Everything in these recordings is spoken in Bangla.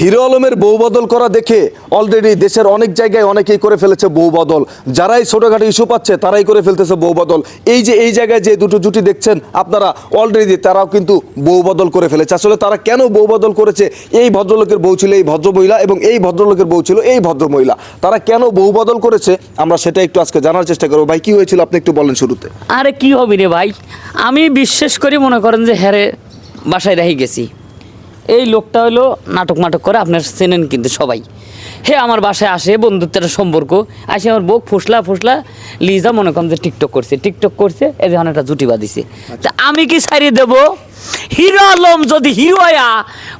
হিরো আলমের বউ বদল করা দেখে অলরেডি দেশের অনেক জায়গায় অনেকেই করে ফেলেছে বউ বদল। যারাই ছোটখাটো ইস্যু পাচ্ছে, তারাই করে ফেলতেছে বউ বদল। এই যে, এই জায়গায় যে দুটো জুটি দেখছেন আপনারা অলরেডি তারাও কিন্তু বউ বদল করে ফেলেছে। আসলে তারা কেন বউ বদল করেছে? এই ভদ্রলোকের বউ ছিল এই ভদ্র মহিলা এবং এই ভদ্রলোকের বউ ছিল এই ভদ্র মহিলা তারা কেন বউ বদল করেছে? আমরা সেটা একটু আজকে জানার চেষ্টা করব। ভাই, কি হয়েছিল? আপনি একটু বলেন শুরুতে। আরে, কি হবে রে ভাই? আমি বিশ্বাস করি মনে করেন যে হ্যারে বাসায় রেখে গেছি। এই লোকটা হলো নাটক মাটক করে আপনার চেনেন কিন্তু সবাই। হে আমার বাসায় আসে বন্ধুত্বের সম্পর্ক, আসে আমার বউ ফুসলা ফুসলা লিজা মনে করেন যে টিকটক করছে টিকটক করছে, এই যখন একটা জুটি বাঁধিছে। তা আমি কি সারিয়ে দেব? হিরো আলম যদি হিরো আয়া,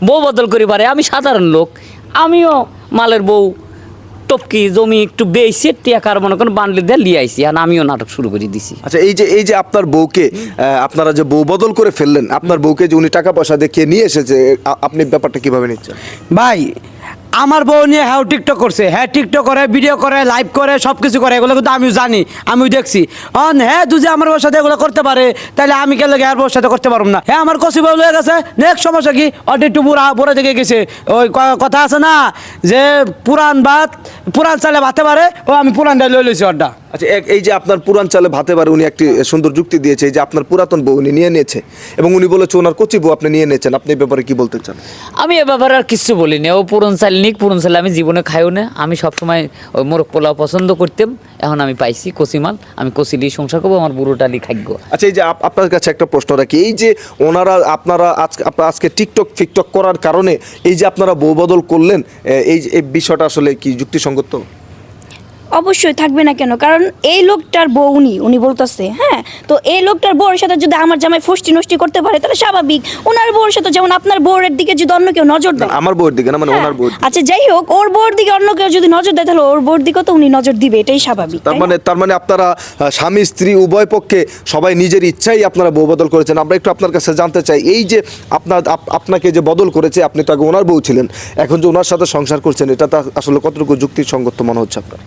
বউ বদল করি পারে আমি সাধারণ লোক। আমিও মালের বউ টপকি জমি একটু বেয়েছে টেকার মনে করেন বান্ডলি দিয়ে লিয়ে আইছি আর আমিও নাটক শুরু করে দিছি। আচ্ছা এই যে এই যে আপনার বউকে আপনারা যে বউ বদল করে ফেললেন আপনার বউকে যে উনি টাকা পয়সা দেখিয়ে নিয়ে এসেছে আ- আপনি ব্যাপারটা কীভাবে নিচ্ছেন? ভাই আমার বউ নিয়ে হ্যাঁ টিকটক করছে। হ্যাঁ টিকটক করে ভিডিও করে লাইভ করে সব কিছু করে, এগুলো কিন্তু আমিও জানি, আমিও দেখছি। অন হ্যাঁ যদি আমার বউর সাথে এগুলো করতে পারে, তাহলে আমি কেন হ্যাঁ বউর সাথে করতে পারব না? হ্যাঁ আমার কষি বউ হয়ে গেছে। নেক্সট সমস্যা কি? অটি একটু বুড়া বুড়া দিকে গেছে। ওই কথা আছে না, যে পুরান ভাত পুরান চালে ভাতে পারে, ও আমি পুরানটা লই লইছি অর্ডা আচ্ছা এক- এই যে আপনার পুরান চালে ভাতে পারে উনি একটি সুন্দর যুক্তি দিয়েছে যে আপনার পুরাতন বউ উনি নিয়ে নিয়েছে এবং উনি বলেছে ওনার কচি বউ আপনি নিয়ে নিয়েছেন আপনি এই ব্যাপারে কি বলতে চান? আমি এ ব্যাপারে আর কিছু বলিনি। ও পুরন চাল নিক পুরন চাল আমি জীবনে খাইও না। আমি সবসময় ওই মোরগ পোলাও পছন্দ করতাম। এখন আমি পাইছি কচিমাল আমি কচি দিয়ে সংসার করব আমার বুড়োটালি খাইব। আচ্ছা এই যে আপনার কাছে একটা প্রশ্ন রাখি। এই যে ওনারা আপনারা আজকে আজকে টিকটক ফিকটক করার কারণে এই যে আপনারা বউ বদল করলেন এই এই বিষয়টা আসলে কি যুক্তিসঙ্গত? অবশ্যই থাকবে না কেন? কারণ এই লোকটার বউ উনি উনি বলতেছে হ্যাঁ? তো এই লোকটার বউর সাথে যদি আমার জামাই ফষ্টি নষ্টি করতে পারে তাহলে স্বাভাবিক। ওনার বউর সাথে যেমন আপনার বউয়ের দিকে যদি অন্য কেউ নজর দেয়। আমার বউয়ের দিকে না মানে হ্যাঁ, ওনার বউ আচ্ছা যাই হোক ওর বউর দিকে অন্য কেউ যদি নজর দেয় তাহলে ওর বউর দিকেও তো উনি নজর দিবে এটাই স্বাভাবিক তার মানে তার মানে আপনারা স্বামী স্ত্রী উভয় পক্ষে সবাই নিজের ইচ্ছাই আপনারা বউ বদল করেছেন। আমরা একটু আপনার কাছে জানতে চাই এই যে আপনার আপ- আপনাকে যে বদল করেছে আপনি তো আগে ওনার বউ ছিলেন এখন যে ওনার সাথে সংসার করছেন এটা তো আসলে কতটুকু যুক্তিসঙ্গত মনে হচ্ছে আপনার?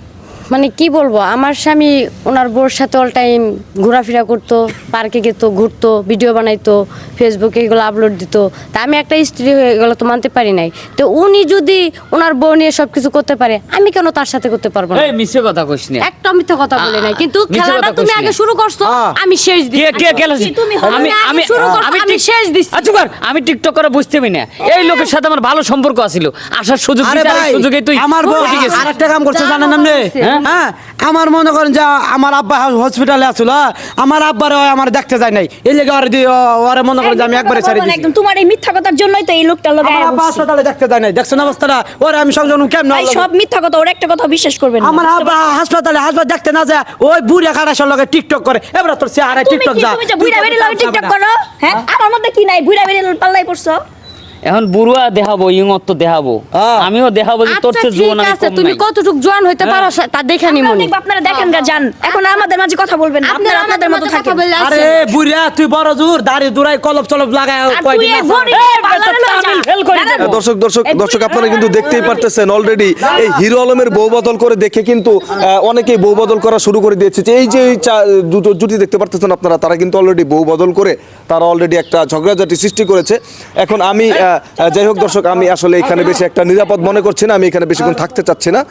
মানে কি বলব আমার স্বামী ওনার বোর সাথে অল টাইম ঘোরাফেরা করতো পার্কে যেত ঘুরতো ভিডিও বানাইতো ফেসবুকে এগুলো আপলোড দিত। তা আমি একটা স্ত্রী হয়ে এগুলো তো মানতে পারি নাই। তো উনি যদি ওনার বউ নিয়ে সব কিছু করতে পারে আমি কেন তার সাথে করতে পারব না? এই মিছে কথা কইস না। একটা মিথ্যা কথা বলে নাই। কিন্তু খেলাটা তুমি আগে শুরু করছ হ্যাঁ। আমি শেষ কে কে খেলেছি তুমি আমি আমি শুরু করছ, আমি শেষ দিচ্ছি। আচ্ছা কর, আমি টিকটক করে বুঝতে পারি না। এই লোকের সাথে আমার ভালো সম্পর্ক আছিল। আসার সুযোগ দিতে সুযোগে তুই আমার বউ উঠে গেছিস। আর একটা কাম করছে জানেন আপনি? হ্যাঁ? হ্যাঁ আমার মনে করেন যে আমার আব্বা হসপিটালে আসছিল হ্যাঁ? আমার আব্বার আমার দেখতে যায় নাই। এই লেগে দিয়ে ওরে মনে করেন যে আমি একবারে ছাড়ি একদম। তোমার এই মিথ্যা কথার জন্যই তো এই লোকটার লোক আমার আব্বা হাসপাতালে দেখতে যায় নাই। দেখছেন অবস্থাটা ওরে আমি সংযোগ কেমন? ভাই সব মিথ্যা কথা ওর একটা কথা বিশ্বাস করবেন না। আমার আব্বা হাসপাতালে হাসপাতাল দেখতে না যায় ওই বুড়িয়া খাটাসের লগে টিকটক করে। এবার তোর চেহারা তুমি টিকটক যা। তুমি যে বুইড়া বেরি লাগে টিকটক করো? হ্যাঁ? আমার মধ্যে কি নাই? বুইড়া বেরি পাল্লাই পড়ছো? এখন বুড়ুয়া দেখাবো ইয়ত দেখাবো। হ্যাঁ। আমিও দেখাবো যে তোর আচ্ছা চেয়ে আমি আছে কম তুমি। কতটুক জোয়ান হইতে পারো তা দেখে নি আপনারা মনে আপনারা দেখেন গা যান এখন আমাদের মাঝে কথা বলবেন আপনারা আপনাদের মতো থাকেন। আরে বুড়িয়া তুই বড় জোর দাড়ি দুরাই কলপ চলপ লাগায় কয়দিন আছে। বড়ি এই, পার্লারে বেটা, লয়ে যা। তামিল ফেল করে না, না, দেবো। দর্শক দর্শক দর্শক আপনারা কিন্তু দেখতেই পারতেছেন অলরেডি এই হিরো আলমের বউ বদল করে দেখে কিন্তু আহ, অনেকেই বউ বদল করা শুরু করে দিয়েছে। যে এই যে দুটো জুটি দেখতে পারতেছেন আপনারা তারা কিন্তু অলরেডি বউ বদল করে তারা অলরেডি একটা ঝগড়াঝাটি সৃষ্টি করেছে। এখন আমি যাই হোক দর্শক, আমি আসলে এখানে বেশি একটা নিরাপদ মনে করছি না, আমি এখানে বেশিক্ষণ থাকতে চাচ্ছি না।